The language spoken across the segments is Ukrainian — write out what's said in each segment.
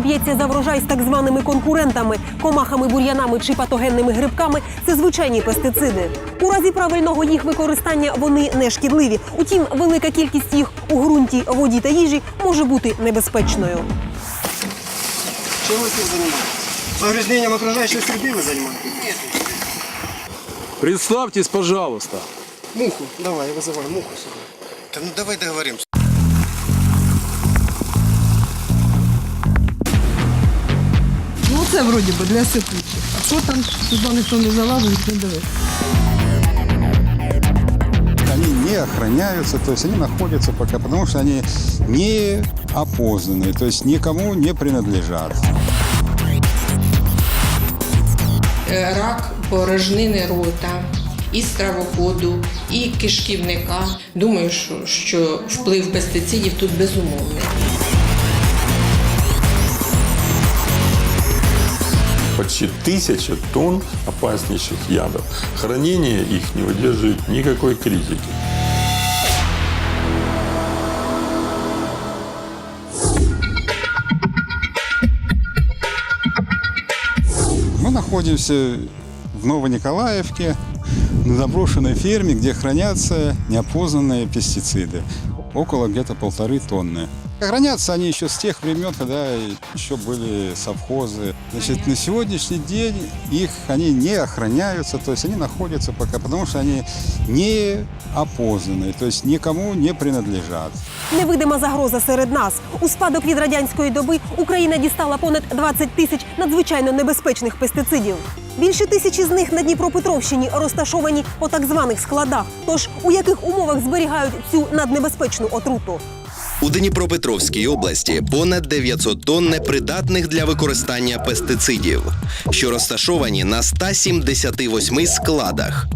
б'ється за врожай з так званими конкурентами, комахами, бур'янами чи патогенними грибками це звичайні пестициди. У разі правильного їх використання вони не шкідливі. Утім, велика кількість їх у ґрунті, воді та їжі може бути небезпечною. Чем вы этим занимаетесь? Повреждением окружающей среды вы занимаетесь? Нет. Представьтесь, пожалуйста. Муху. Давай, вызывай муху сюда. Да ну давай договоримся. Це вроді би для сипучих. А що там сюди ніхто не залазить, не дивиться. Они не охраняются, то есть они находятся пока, потому что они не опознаны, то есть никому не принадлежат. Е, рак порожнини рота, і стравоходу, і кишківника. Думаю, що, що вплив пестицидів тут безумовний. Почти тысяча тонн опаснейших ядов. Хранение их не выдерживает никакой критики. Мы находимся в Новониколаевке, на заброшенной ферме, где хранятся неопознанные пестициды. Около где-то полторы тонны. Хранятся они еще с тех времен, когда еще были совхозы. Значит, на сегодняшний день их они не охраняются, то есть они находятся пока, потому что они не опознаны, то есть никому не принадлежат. Невидима загроза серед нас. У спадок від радянської доби Україна дістала понад 20 тисяч надзвичайно небезпечних пестицидів. Більше тисячі з них на Дніпропетровщині розташовані по так званих складах. Тож у яких умовах зберігають цю наднебезпечну отруту? У Дніпропетровській області понад 900 тонн непридатних для використання пестицидів, що розташовані на 178 складах.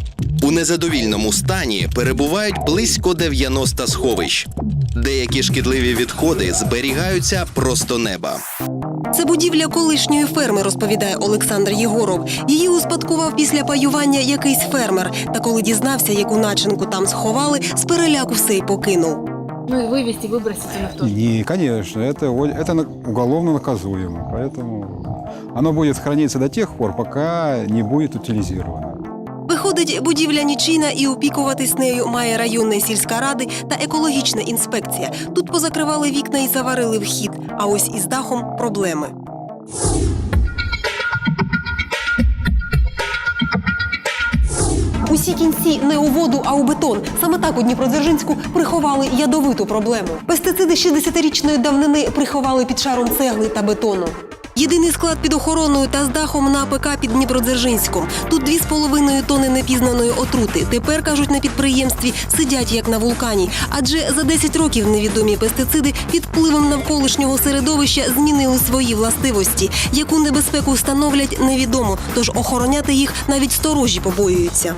У незадовільному стані перебувають близько 90 сховищ. Деякі шкідливі відходи зберігаються просто неба. Це будівля колишньої ферми, розповідає Олександр Єгоров. Її успадкував після паювання якийсь фермер. Та коли дізнався, яку начинку там сховали, з переляку все й покинув. Ну и вывести, выбросить на кто И, конечно, это, о- это на- уголовно наказуемо, поэтому оно будет храниться до тех пор, пока не будет утилизировано. Виходить, будівля нічийна і опікуватись нею має районна і сільська ради та екологічна інспекція. Тут позакривали вікна і заварили вхід. А ось із дахом проблеми. Усі кінці не у воду, а у бетон. Саме так у Дніпродзержинську приховали ядовиту проблему. Пестициди 60-річної давнини приховали під шаром цегли та бетону. Єдиний склад під охороною та з дахом на АПК під Дніпродзержинськом. Тут 2,5 тони непізнаної отрути. Тепер кажуть на підприємстві сидять як на вулкані. Адже за 10 років невідомі пестициди під впливом навколишнього середовища змінили свої властивості. Яку небезпеку становлять, невідомо. Тож охороняти їх навіть сторожі побоюються.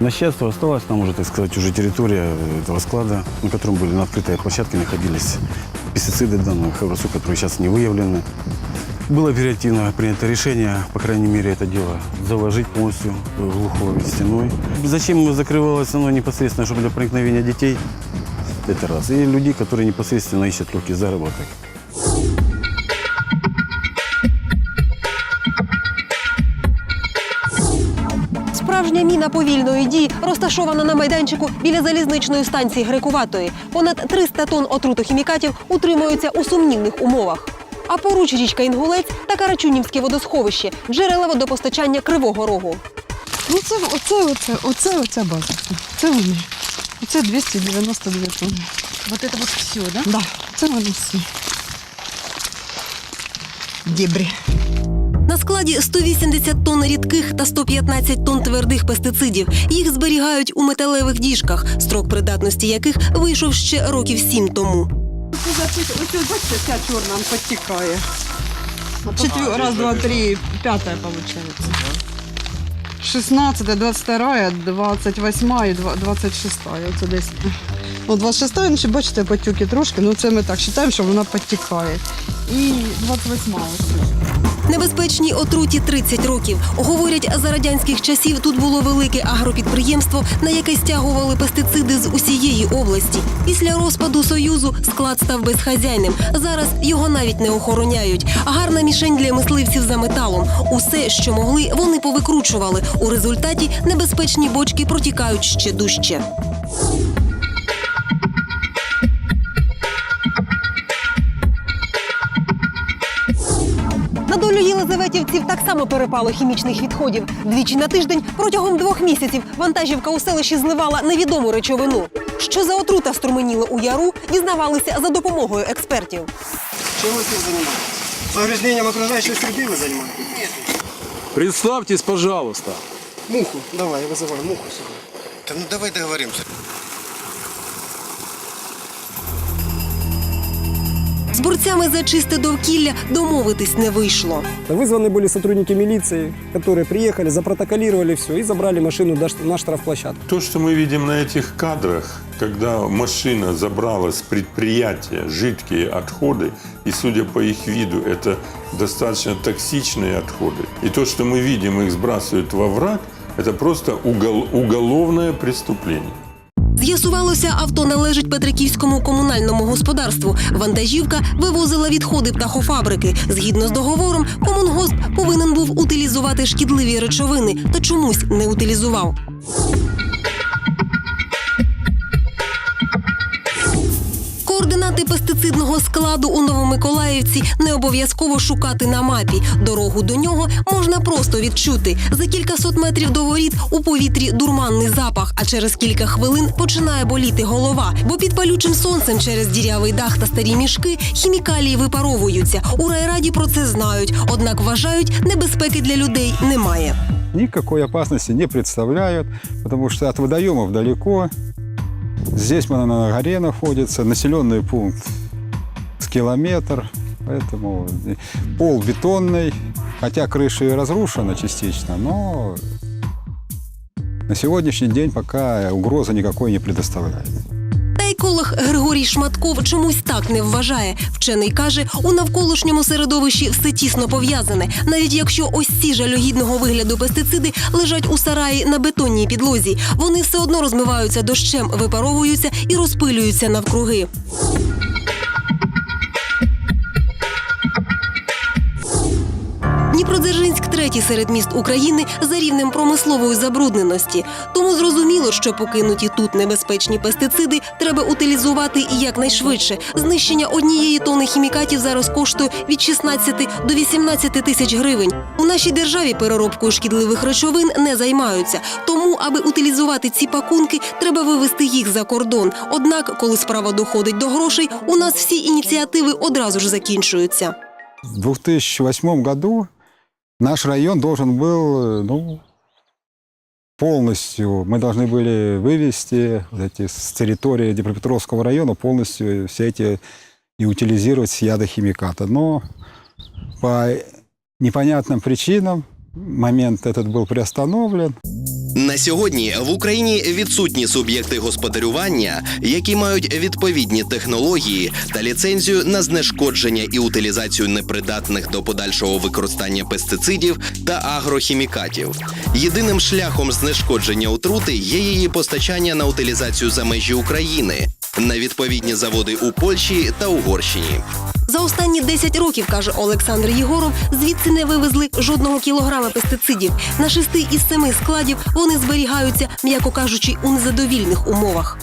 Начальство осталось, там уже, так сказать, уже территория этого склада, на котором были на открытой площадке находились пестициды данных образцов, которые сейчас не выявлены. Было оперативно принято решение, по крайней мере, это дело заложить полностью глухой стеной. Зачем закрывалось оно непосредственно, чтобы для проникновения детей? Это раз. И людей, которые непосредственно ищут легкий заработок. Справжня міна повільної дії розташована на майданчику біля залізничної станції Грекуватої. Понад 300 тонн отрутохімікатів утримуються у сумнівних умовах. А поруч річка Інгулець та Карачунівське водосховище, джерела водопостачання Кривого Рогу. Ну це оце, оце, оце, оця база. Це вони. Оце 292 тонни. Вот это вот все, да? Да, це вони всі. Дібрі. На складі 180 тонн рідких та 115 тонн твердих пестицидів. Їх зберігають у металевих діжках, строк придатності яких вийшов ще років сім тому. Ось бачите, ця чорна підтікає. Четвер... Раз, два, три, п'ята, виходить. 16, 22, 28 і 26. Оце десь. Ну, 26, ну, ще бачите, потюки трошки, ну це ми так вважаємо, що вона підтікає. І 28 ось. Небезпечній отруті 30 років. Говорять, за радянських часів тут було велике агропідприємство, на яке стягували пестициди з усієї області. Після розпаду союзу склад став безхазяйним. Зараз його навіть не охороняють. Гарна мішень для мисливців за металом. Усе, що могли, вони повикручували. У результаті небезпечні бочки протікають ще дужче. єлизаветівців так само перепало хімічних відходів. Двічі на тиждень протягом двох місяців вантажівка у селищі зливала невідому речовину. Що за отрута струменіла у яру, дізнавалися за допомогою експертів. Чем вы этим занимаетесь? Загрязнением окружающей среды вы занимаетесь? Представьтесь, пожалуйста. Муху. Давай, я вызываю муху сюда. Та ну давай договоримося. З борцями за чисте довкілля домовитись не вийшло. Вызваны были сотрудники милиции, которые приехали, запротоколировали все и забрали машину до- на штрафплощадку. То, что мы видим на этих кадрах, когда машина забрала с предприятия жидкие отходы, и судя по их виду, это достаточно токсичные отходы. И то, что мы видим, их сбрасывают во враг, это просто угол- уголовное преступление. З'ясувалося, авто належить Петриківському комунальному господарству. Вантажівка вивозила відходи птахофабрики. Згідно з договором, комунгосп повинен був утилізувати шкідливі речовини, та чомусь не утилізував. Координати пестицидного складу у Новомиколаївці не обов'язково шукати на мапі. Дорогу до нього можна просто відчути. За кількасот метрів до воріт у повітрі дурманний запах, а через кілька хвилин починає боліти голова. Бо під палючим сонцем через дірявий дах та старі мішки хімікалії випаровуються. У райраді про це знають, однак вважають, небезпеки для людей немає. Никакой опасности не представляют, потому что от водоемов далеко. Здесь мы на горе находится, населенный пункт с километр, поэтому пол бетонный, хотя крыша и разрушена частично, но на сегодняшний день пока угрозы никакой не предоставляет. Еколог Григорій Шматков чомусь так не вважає. Вчений каже, у навколишньому середовищі все тісно пов'язане. Навіть якщо ось ці жалюгідного вигляду пестициди лежать у сараї на бетонній підлозі, вони все одно розмиваються дощем, випаровуються і розпилюються навкруги. Дніпродзержинськ третій серед міст України за рівнем промислової забрудненості. Тому зрозуміло, що покинуті тут небезпечні пестициди треба утилізувати якнайшвидше. Знищення однієї тони хімікатів зараз коштує від 16 до 18 тисяч гривень. У нашій державі переробкою шкідливих речовин не займаються. Тому, аби утилізувати ці пакунки, треба вивезти їх за кордон. Однак, коли справа доходить до грошей, у нас всі ініціативи одразу ж закінчуються. В 2008 году наш район должен был, ну, полностью, мы должны были вывести вот эти с территории Днепропетровского района полностью все эти и утилизировать с ядохимиката. Но по непонятным причинам момент этот был приостановлен. На сьогодні в Україні відсутні суб'єкти господарювання, які мають відповідні технології та ліцензію на знешкодження і утилізацію непридатних до подальшого використання пестицидів та агрохімікатів. Єдиним шляхом знешкодження отрути є її постачання на утилізацію за межі України на відповідні заводи у Польщі та Угорщині. За останні 10 років, каже Олександр Єгоров, звідси не вивезли жодного кілограма пестицидів. На шести із семи складів вони зберігаються, м'яко кажучи, у незадовільних умовах.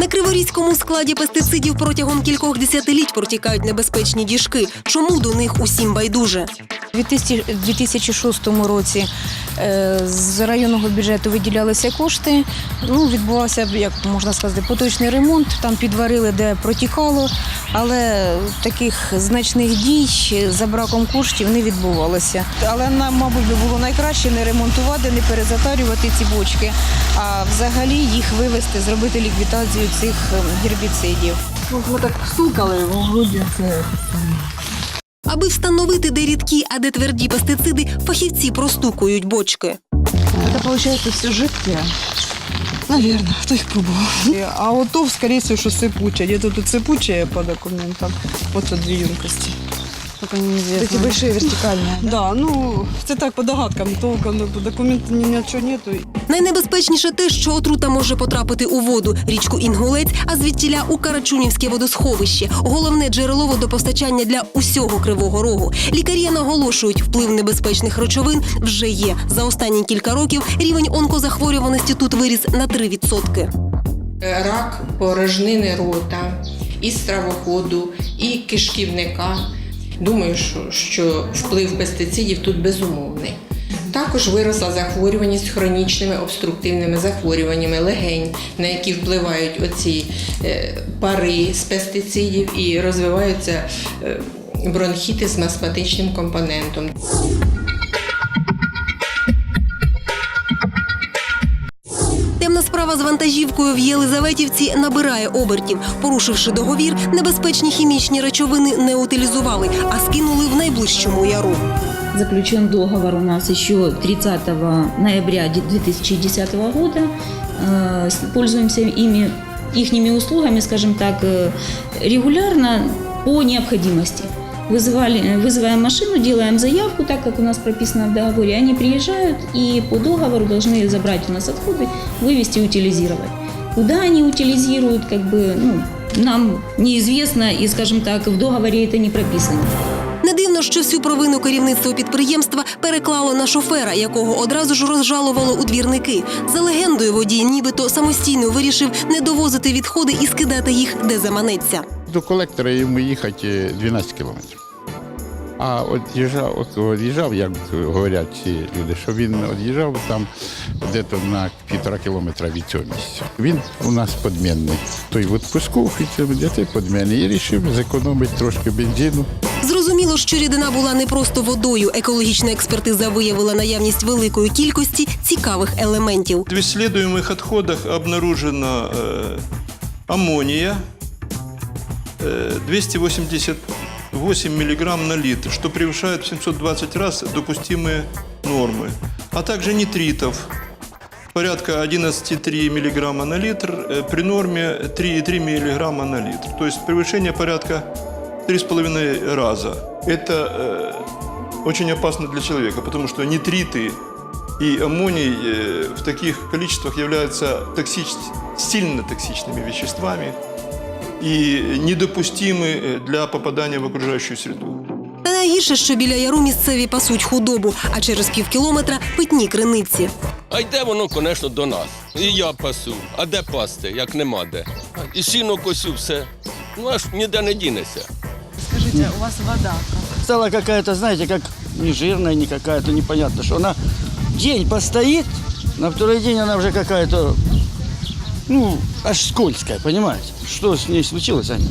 На Криворізькому складі пестицидів протягом кількох десятиліть протікають небезпечні діжки. Чому до них усім байдуже? У 2000 2006 році з районного бюджету виділялися кошти. Ну, відбувався, як можна сказати, поточний ремонт. Там підварили, де протікало, але таких значних дій за браком коштів не відбувалося. Але нам, мабуть, було найкраще не ремонтувати, не перезатарювати ці бочки, а взагалі їх вивезти, зробити ліквідацію цих гербіцидів. Ми так стукали, вроді це. Аби встановити, де рідкі, а де тверді пестициди, фахівці простукують бочки. Це, виходить, все жидке. Наверное, хто їх пробував. А от то, скорее всего, що сипуче. Где-то тут сипуче по документам. Вот тут дві ємкості. Только неизвестно. Такі большие вертикальні. Да, ну, це так по догадкам, толком ні- нічого нету. Найнебезпечніше те, що отрута може потрапити у воду, річку Інгулець, а звідтіля у Карачунівське водосховище. Головне джерело водопостачання для усього кривого рогу. Лікарі наголошують, вплив небезпечних речовин вже є. За останні кілька років рівень онкозахворюваності тут виріс на 3%. Рак порожнини рота, і стравоходу, і кишківника. Думаю, що, вплив пестицидів тут безумовний. Також виросла захворюваність хронічними обструктивними захворюваннями легень, на які впливають оці е, пари з пестицидів і розвиваються е, бронхіти з масматичним компонентом. Темна справа з вантажівкою в Єлизаветівці набирає обертів. Порушивши договір, небезпечні хімічні речовини не утилізували, а скинули в найближчому яру. Заключен договор у нас еще 30 ноября 2010 года. Э, Пользуемся ими, ихними услугами, скажем так, э, регулярно по необходимости Вызывали, э, вызываем машину, делаем заявку, так как у нас прописано в договоре. Они приезжают и по договору должны забрать у нас отходы, вывести, утилизировать. Куда они утилизируют, как бы, ну, нам неизвестно, и, скажем так, в договоре это не прописано. Не дивно, що всю провину керівництво підприємства переклало на шофера, якого одразу ж розжалувало у двірники. За легендою, водій нібито самостійно вирішив не довозити відходи і скидати їх де заманеться. До колектора йому їхати 12 кілометрів. А от їжджав, от од'їжджав, як говорять ці люди, що він од'їжджав там десь на півтора кілометра від цього місця. Він у нас подмінний. Той в відпуску, де той подмінний. І вирішив зекономити трошки бензину. Зрозуміло, що рідина була не просто водою. Екологічна експертиза виявила наявність великої кількості цікавих елементів. В исследуемых отходах обнаружена э, аммония э, 288 миллиграмм на литр, что превышает в 720 раз допустимые нормы, а также нитритов порядка 11,3 миллиграмма на литр э, при норме 3,3 миллиграмма на литр. То есть превышение порядка 3,5 раза. Это э, очень опасно для человека, потому что нитриты и аммоний э, в таких количествах являются токсич... сильно токсичными веществами и недопустимы э, для попадания в окружающую среду. Та найгірше, що біля яру місцеві пасуть худобу, а через півкілометра питні криниці. А йде воно, звісно, до нас. І я пасу. А де пасти, як нема де? І сіно косю все. Ну аж ніде не дінеся. Скажите, у вас вода Стала какая-то, знаете, как не жирная, не какая-то, непонятно, что она день постоит, на второй день она уже какая-то, ну, аж скользкая, понимаете? Что с ней случилось, Аня?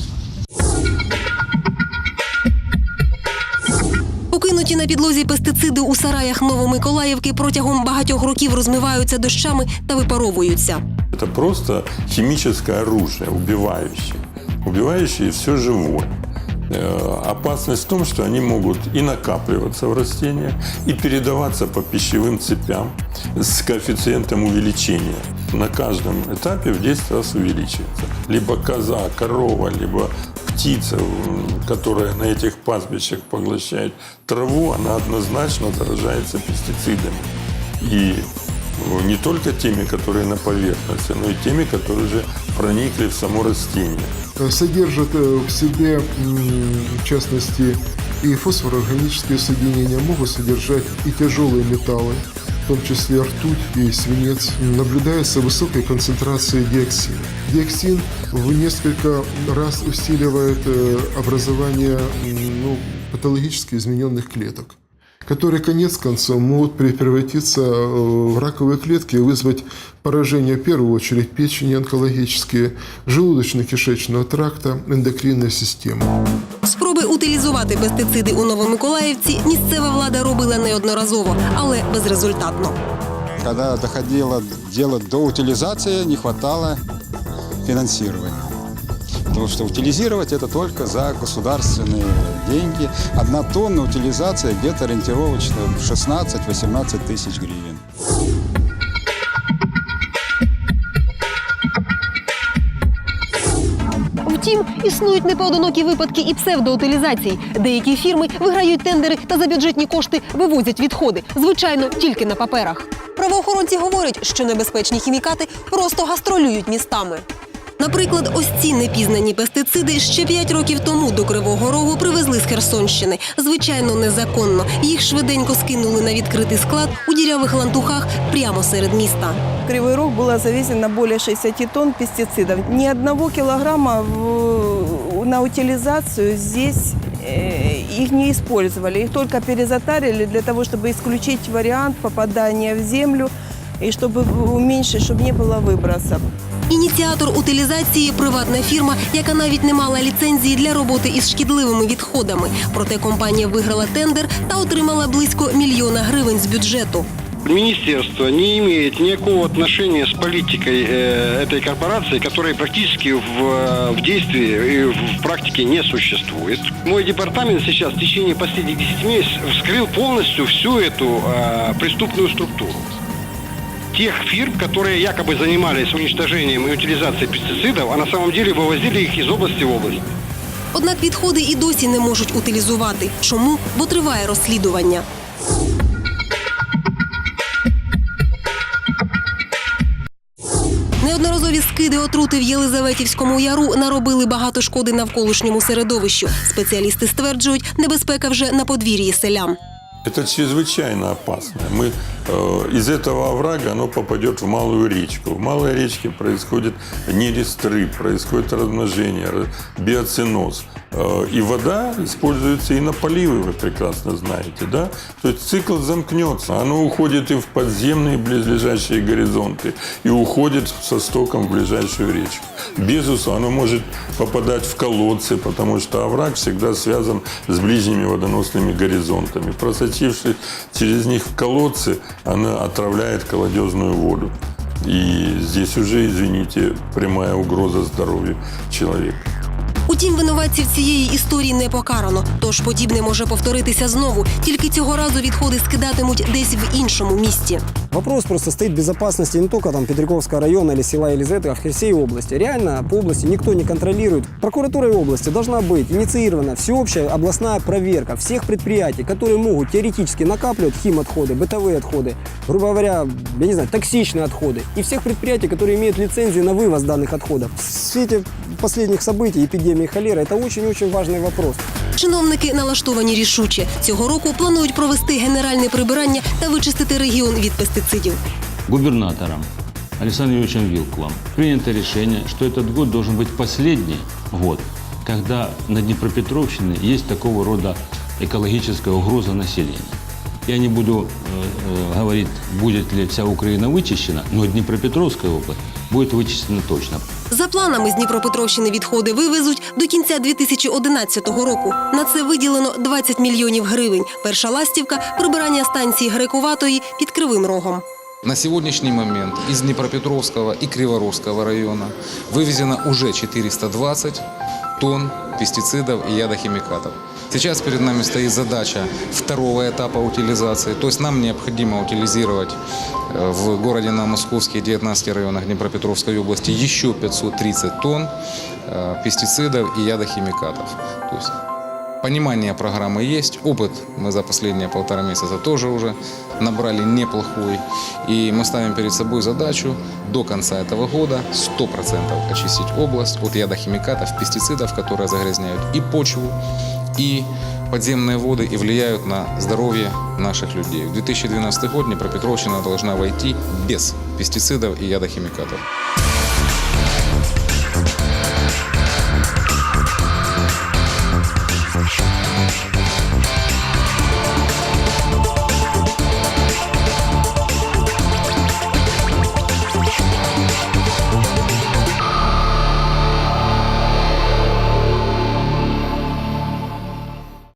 Покинуті на підлозі пестициди у сараях Новомиколаївки протягом багатьох років розмиваються дощами та випаровуються. Это просто химическое оружие, убивающее. Убивающее все живое. Э, Опасность в том, что они могут и накапливаться в растениях, и передаваться по пищевым цепям с коэффициентом увеличения. На каждом этапе в 10 раз увеличивается. Либо коза, корова, либо птица, которая на этих пастбищах поглощает траву, она однозначно заражается пестицидами. И э, не только теми, которые на поверхности, но и теми, которые уже проникли в само растение. Содержит э, в себе, в частности, и фосфороорганические соединения, могут содержать и тяжелые металлы, в том числе ртуть и свинец. Наблюдается высокая концентрация диоксина. Диоксин в несколько раз усиливает э, образование ну, патологически измененных клеток которые конец концом могут пре- превратиться э, в раковые клетки и вызвать поражение в первую очередь печени онкологические, желудочно-кишечного тракта, эндокринной системы. Спроби утилізувати пестициди у Новомиколаївці місцева влада робила неодноразово, але безрезультатно. Когда доходило дело до утилизации, не хватало финансирования. Потому что утилизировать это только за государственные деньги. Одна тонна утилизация где-то ориентировочно 16-18 тысяч гривен. Втім, існують непоодинокі випадки і псевдоутилізації. Деякі фірми виграють тендери та за бюджетні кошти вивозять відходи. Звичайно, тільки на паперах. Правоохоронці говорять, що небезпечні хімікати просто гастролюють містами. Наприклад, ось ці непізнані пестициди ще 5 років тому до Кривого Рогу привезли з Херсонщини. Звичайно, незаконно. Їх швиденько скинули на відкритий склад у дірявих лантухах прямо серед міста. Кривой Рог было завезено более 60 тонн пестицидов. Ни одного килограмма в- на утилизацию здесь э, их не использовали. Их только перезатарили для того, чтобы исключить вариант попадания в землю и чтобы уменьшить, чтобы не было выбросов. Ініціатор утилізації приватна фірма, яка навіть не мала ліцензії для роботи із шкідливими відходами. Проте компанія виграла тендер та отримала близько мільйона гривень з бюджету. Министерство не имеет никакого отношения с политикой э, этой корпорации, которая практически в, э, в действии и в практике не существует. Мой департамент сейчас в течение последних 10 месяцев вскрыл полностью всю эту э, преступную структуру. Тех фирм, которые якобы занимались уничтожением и утилизацией пестицидов, а на самом деле вывозили их из области в область. Однак відходи і досі не можуть утилізувати. Чому? Бо триває розслідування. Неодноразові скиди отрути в Єлизаветівському яру наробили багато шкоди навколишньому середовищу. Спеціалісти стверджують, небезпека вже на подвір'ї селян. Это чрезвычайно опасно. Мы э, из этого оврага оно попадет в малую речку. В малой речке происходит нерест рыб, происходит размножение, ра- биоциноз. Э, и вода используется и на поливы, вы прекрасно знаете, да? То есть цикл замкнется. Оно уходит и в подземные близлежащие горизонты, и уходит со стоком в ближайшую речку. Безусловно, оно может попадать в колодцы, потому что овраг всегда связан с ближними водоносными горизонтами. Просочившись через них в колодцы, она отравляет колодезную воду. И здесь уже, извините, прямая угроза здоровью человека. Утім, винуватців цієї історії не покарано, тож подібне може повторитися знову. Тільки цього разу відходи скидатимуть десь в іншому місті. Вопрос просто стоит безопасности не только там Петриковского района или села Елизеты, а всей области. Реально по области никто не контролирует. Прокуратурой области должна быть инициирована всеобщая областная проверка всех предприятий, которые могут теоретически накапливать химотходы, бытовые отходы, грубо говоря, я не знаю, токсичные отходы. И всех предприятий, которые имеют лицензии на вывоз данных отходов. В свете последних событий, эпидемии холеры, это очень-очень важный вопрос. Чиновники налаштовані рішуче. Цього року планують провести генеральне прибирання та вичистити регіон від пестицидів. губернатором Александром Юрьевичем Вилкулом принято решение, что этот год должен быть последний год, когда на Днепропетровщине есть такого рода экологическая угроза населения. Я не буду э, э, говорить, будет ли вся Украина вычищена, но Днепропетровская область будет вычищена точно. За планами з Дніпропетровщини відходи вивезуть до кінця 2011 року. На це виділено 20 мільйонів гривень. Перша ластівка прибирання станції Грекуватої під Кривим Рогом. На сегодняшний момент из Днепропетровского и Криворожского района вывезено уже 420 тонн пестицидов и ядохимикатов. Сейчас перед нами стоит задача второго этапа утилизации, то есть нам необходимо утилизировать э, в городе Новомосковске и 19 районах Днепропетровской области еще 530 тонн э, пестицидов и ядохимикатов. То есть Понимание программы есть, опыт мы за последние полтора месяца тоже уже набрали неплохой. И мы ставим перед собой задачу до конца этого года 100% очистить область от ядохимикатов, пестицидов, которые загрязняют и почву, и подземные воды и влияют на здоровье наших людей. В 2012 году Днепропетровщина должна войти без пестицидов и ядохимикатов.